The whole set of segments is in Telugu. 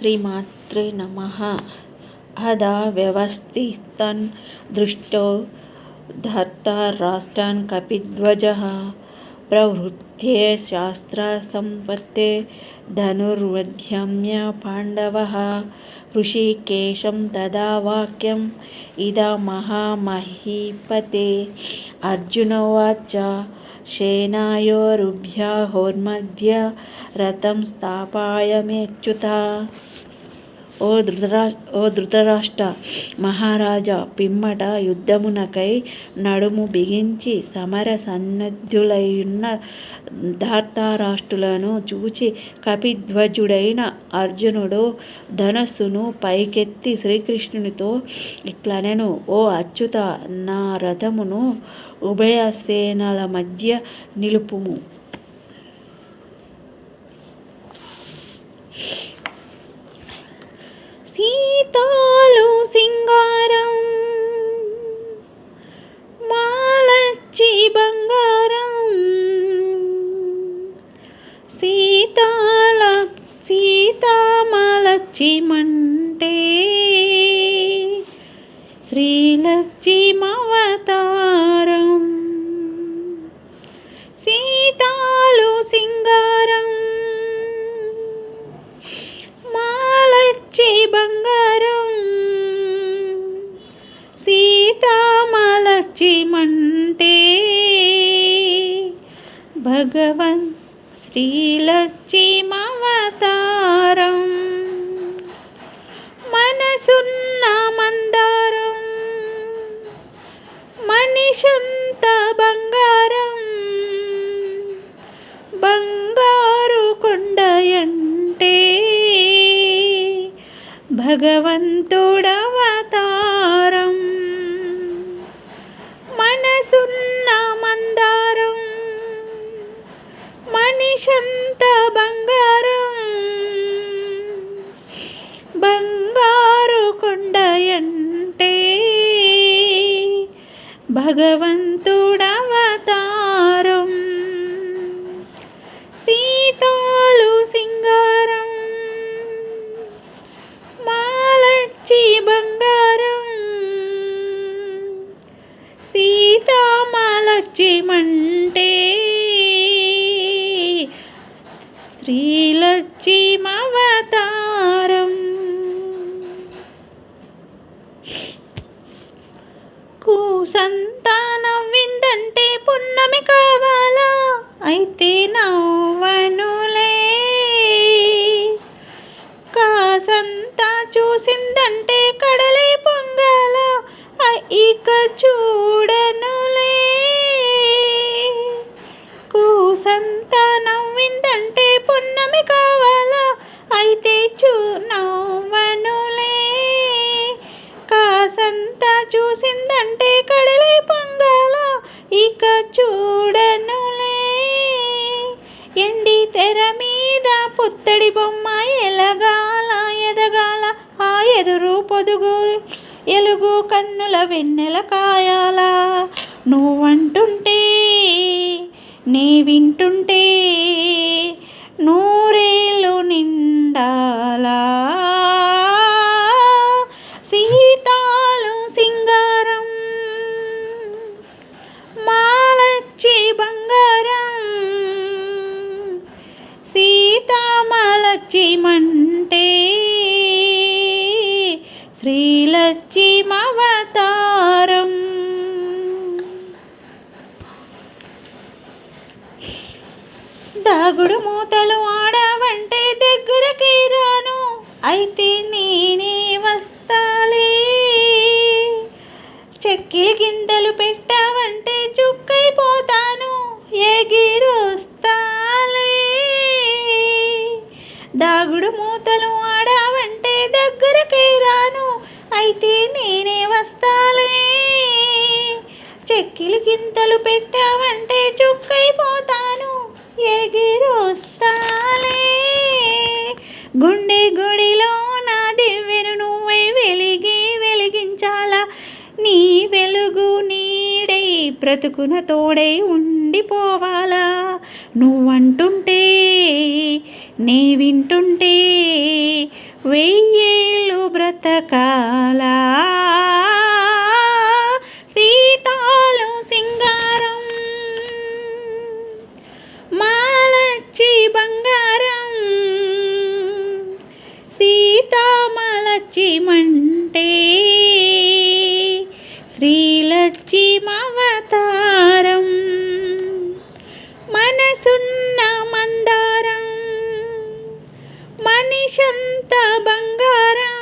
श्रीमात्रे नमः। अदा व्यवस्थितन् दृष्टो कपिध्वज। प्रवृत्ते शास्त्र संपत्ते धनुर्वध्यम्य पांडव ऋषिकेशं तदा वाक्यम, इदा महामहीपते। अर्जुन वाचा शेनायोरुभ्याहोर्मध्ये रतं स्थापाय मेच्युता ఓ ధృతరా ఓ ధృతరాష్ట్ర మహారాజా పిమ్మట యుద్ధమునకై నడుము బిగించి సమర సన్నద్ధులైన ధార్తారాష్ట్రులను చూచి కపిధ్వజుడైన అర్జునుడు ధనస్సును పైకెత్తి శ్రీకృష్ణునితో ఇట్లనెను ఓ అచ్యుత నా రథమును ఉభయసేనల మధ్య నిలుపుము. సీతామాలచ్చి శ్రీలక్ష్మవతారం సీతాలు సింగారం. మాలచ్చి బంగారం సీతామలక్ష్మంటే భగవన్ శ్రీలక్ష్మవతారం మనసున్న మందారం మనిషంతా భగవంతుడవతారం కూసంతానం విందంటే పున్నమి కావాలా? అయితే నవ్వనులే. కాసంతా చూసిందంటే కడలే పొంగాల. ఇక చూ ఇక చూడనులే. ఎండి తెర మీద పుత్తడి బొమ్మ ఎలగాల ఎదగాల ఆ ఎదురు పొదుగు ఎలుగు కన్నుల వెన్నెల కాయాల. నువ్వంటుంటే నీ వింటుంటే నూరేళ్ళు నిండాలా. సీతామాలచ్చి మంటే శ్రీలక్ష్మవతారం దాగుడు మూతలు ఆడావంటే దగ్గరకి రాను అయితే నేనే వస్తాలే చెక్కిలి గింతలు పెట్టావంటే చుక్కైపోతాను ఎగిరోస్తా దాగుడు మూతలు ఆడావంటే దగ్గరకే రాను. అయితే నేనే వస్తాలే. చెక్కిలి గింతలు పెట్టావంటే చుక్కైపోతాను. ఎగిరో బ్రతుకున తోడై ఉండిపోవాలా? నువ్వంటుంటే నే వింటుంటే వెయ్యేళ్ళు బ్రతకాల? సీతాలు సింగారం మాలచ్చి బంగారం సీతామలచ్చి మంటే దేశంత బంగారం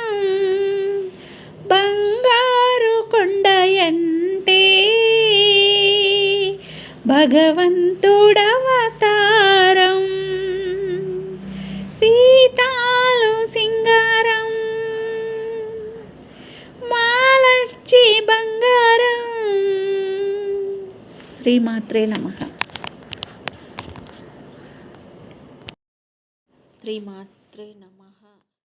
బంగారు కొండ అంటే భగవంతుడవతారం సీతాలు సింగారం మాలర్చి బంగారం శ్రీమాత్రే నమ. శ్రీమాత్రే నమ.